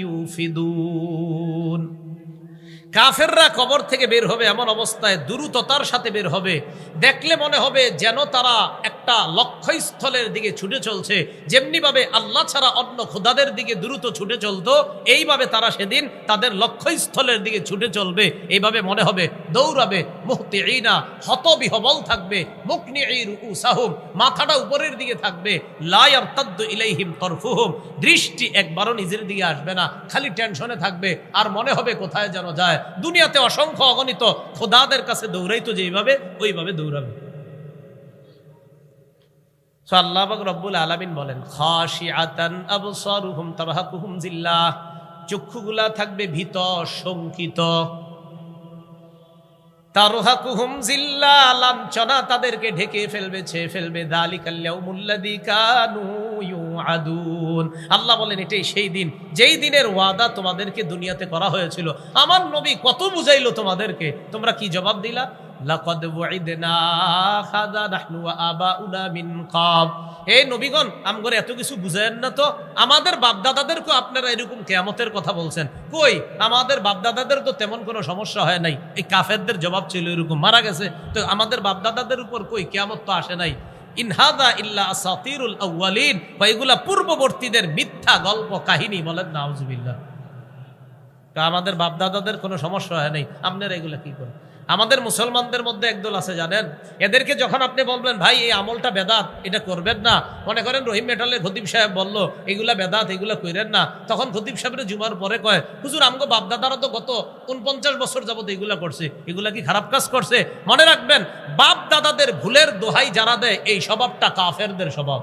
ইউফিদুন কাফেররা কবর থেকে বের হবে এমন অবস্থায় দ্রুততার সাথে বের হবে। দেখলে মনে হবে যেন তারা একটা লক্ষ্যস্থলের দিকে ছুটে চলছে। যেমনিভাবে আল্লাহ ছাড়া অন্য খোদাদের দিকে দ্রুত ছুটে চলতো, এইভাবে তারা সেদিন তাদের লক্ষ্যস্থলের দিকে ছুটে চলবে। এইভাবে মনে হবে, দৌড়াবে মুহতি না হতবিহবল থাকবে মুকনি উসাহুম মাথাটা উপরের দিকে থাকবে লায়ার তাদ্দু ইলাইহিম তরফুহুম, দৃষ্টি একবারও নিজের দিকে আসবে না, খালি টেনশনে থাকবে, আর মনে হবে কোথায় যেন যায়। দুনিয়াতে অসংখ্য অগণিত খোদাদের কাছে দৌড়াইতো যেইভাবে, ওইভাবে দৌড়াবে। So আল্লাহ রব্বুল আলামিন বলেন চক্ষুগুলা থাকবে ভীত, শঙ্কিত। তারহাকুহুম জিল্লা তাদেরকে ঢেকে ফেলবে, ছেয়ে ফেলবে। দালিকাল ইয়াউমুল্লাযী কানু ইউআদুন। আল্লাহ বলেন, এটাই সেই দিন, যেই দিনের ওয়াদা তোমাদেরকে দুনিয়াতে করা হয়েছিল। আমার নবী কত বুঝাইলো তোমাদেরকে? তোমরা কি জবাব দিলা? লাকাদ ওয়াইদনা হাদা নাহনু ওয়া আবাউনা মিন কাব। হে নবীগণ, আমগরে এত কিছু বুঝায়েন না তো? আমাদের বাপদাদাদেরকে আপনারা এরকম কেয়ামতের কথা বলছেন। কই? আমাদের বাপদাদাদের তো তেমন কোনো সমস্যা হয় নাই। এই কাফেরদের জবাব ছিল এরকম, মারা গেছে। তো আমাদের বাপদাদাদের উপর কই কেয়ামত তো আসে নাই। ইনহাদা ইল্লা আসাতিরুল আউয়ালিন, বা পূর্ববর্তীদের মিথ্যা গল্প কাহিনী বলেন না আউজুবিল্লাহ তা আমাদের বাপদাদাদের কোনো সমস্যা হয় নাই। আপনারা এগুলা কি করেন? আমাদের মুসলমানদের মধ্যে একদল আছে, জানেন? এদেরকে যখন আপনি বলবেন, ভাই, এই আমলটা বেদাত, এটা করবেন না। মনে করেন রহিম মেটালের খতিব সাহেব বলল, এগুলা বেদাত, এগুলা কইরেন না। তখন খতিব সাহেবের জুমার পরে কয়, হুজুর, আমগো বাপদাদারা তো গত উনপঞ্চাশ বছর যাবত এগুলা করছে। এগুলা কি খারাপ কাজ করছে? মনে রাখবেন বাপ দাদাদের ভুলের দোহাই যারা দেয়, এই স্বভাবটা কাফেরদের স্বভাব।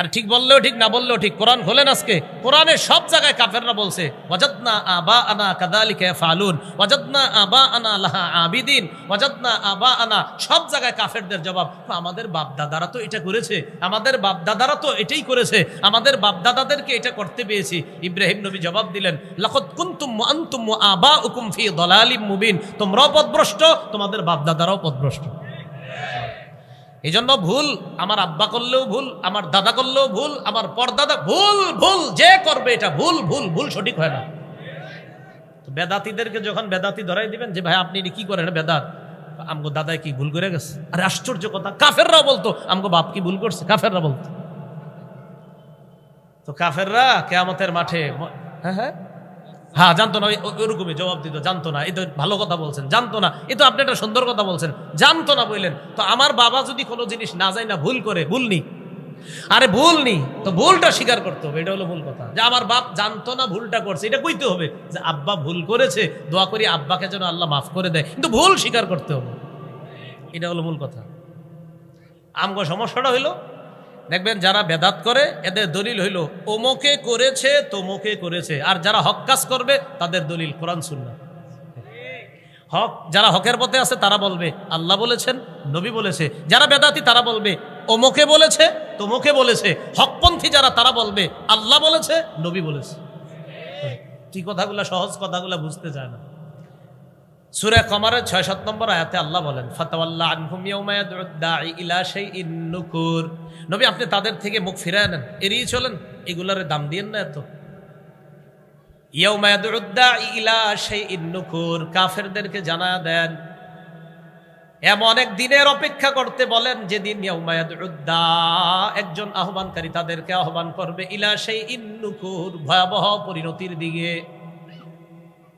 আর ঠিক বললেও ঠিক, না বললেও ঠিক। কোরআন খোলেন আজকে। কোরআনের সব জায়গায় কাফেররা বলছে, ওয়াজাদনা আবা আনা কাদালিকা ফালুন, ওয়াজাদনা আবা আনা লাহা আবিদিন, ওয়াজাদনা আবা আনা সব জায়গায় কাফেরদের জবাব আমাদের বাপ দাদারা তো এটা করেছে, আমাদের বাপ দাদারা তো এটাই করেছে, আমাদের বাপ দাদাদেরকে এটা করতে পেয়েছি ইব্রাহিম নবী জবাব দিলেন লাকত কুনতুম আনতুম ওয়া আবাউকুম ফি দালালিম মুবিন, তোমরাও পথভ্রষ্ট তোমাদের বাপ দাদারাও পথভ্রষ্ট এই জন্য ভুল, আমার আব্বা করলেও ভুল, আমার দাদা করলেও ভুল, আমার পরদাদা, ভুল ভুল, যে করবে এটা ভুল ভুল ভুল সঠিক হয় না। বেদাতিদেরকে যখন বেদাতি ধরাই দিবেন, যে ভাই, আপনি কি করেন বেদাত? আমগো দাদাই কি ভুল করে গেছে? আরে আশ্চর্য কথা, কাফেররা বলতো, আমগো বাপ কি ভুল করছে? কাফেররা বলতো। তো কাফেররা কেয়ামতের মাঠে হ্যাঁ হ্যাঁ। হ্যাঁ জানতো না ওরকমই জবাব দিত, জানতো না। এই তো ভালো কথা বলছেন, জানতো না। এই তো আপনি একটা সুন্দর কথা বলছেন, জানতো না বললেন তো আমার বাবা যদি কোনো জিনিস না যায় না ভুল করে ভুলনি আরে ভুল নি তো ভুলটা স্বীকার করতে হবে, এটা হলো ভুল কথা। যে আমার বাপ জানতো না ভুলটা করছে, এটা কইতে হবে যে আব্বা ভুল করেছে, দোয়া করি আব্বাকে যেন আল্লাহ মাফ করে দেয়। কিন্তু ভুল স্বীকার করতে হবে। এটা হলো মূল কথা। আমগো সমস্যাটা হইল দেখবেন যারা বেদাত করে, এদের দলিল হইল, ওমকে করেছে, তোমকে করেছে। আর যারা হক কাজ করবে, তাদের দলিল কোরআন সুন্না হক, যারা হকের পথে আছে, তারা বলবে, আল্লাহ বলেছেন, নবী বলেছে। যারা বেদাতি, তারা বলবে, ওমকে বলেছে, তোমকে বলেছে। হকপন্থী যারা, তারা বলবে, আল্লাহ বলেছে, নবী বলেছে। কি কথাগুলা সহজ কথাগুলা বুঝতে চায় না। সুরে কমারের ছয় সাত নম্বর আয়াতে আল্লাহ বলেন ফাতাওয়াল্লাহ আনহুম ইয়াউমা ইয়াদউদ দাঈ ইলা শাইইন নুকুর। নবী, আপনি তাদের থেকে মুখ ফিরায় নেন, এড়িয়ে চলেন, এগুলার দাম দিয়েন না এত। ইয়াউমা ইয়াদউদ দাঈ ইলা শাইইন নুকুর, কাফেরদেরকে জানা দেন, এমন এক দিনের অপেক্ষা করতে বলেন, যেদিন একজন আহ্বানকারী তাদেরকে আহ্বান করবে, ইলা শাইইন নুকুর, ভয়াবহ পরিণতির দিকে।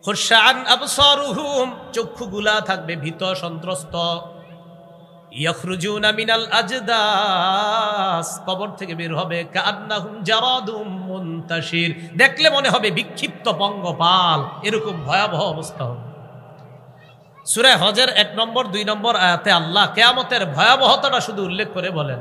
খুরশান আবসারুহুম, চক্ষুগুলা থাকবে ভীত সন্ত্রস্ত। ইয়াখরুজুনা মিনাল আজদাস, কবর থেকে বের হবে কান্নাহুম জারাদুম মুনতাশির। দেখলে মনে হবে বিক্ষিপ্ত পঙ্গপাল, এরকম ভয়াবহ অবস্থা হবে। সূরা হজের এক নম্বর, দুই নম্বর আয়াতে আল্লাহ কেয়ামতের ভয়াবহতাটা শুধু উল্লেখ করে বলেন।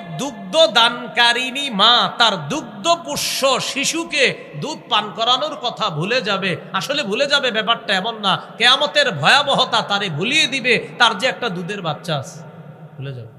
দুগ্ধ দানকারিনী মা, তার দুগ্ধ পুষ্য শিশুকে দুধ পান করানোর কথা ভুলে যাবে। আসলে ভুলে যাবে ব্যাপারটা এমন না। কেয়ামতের ভয়াবহতা তারে ভুলিয়ে দিবে। তার যে একটা দুধের বাচ্চা আছে, ভুলে যাবে।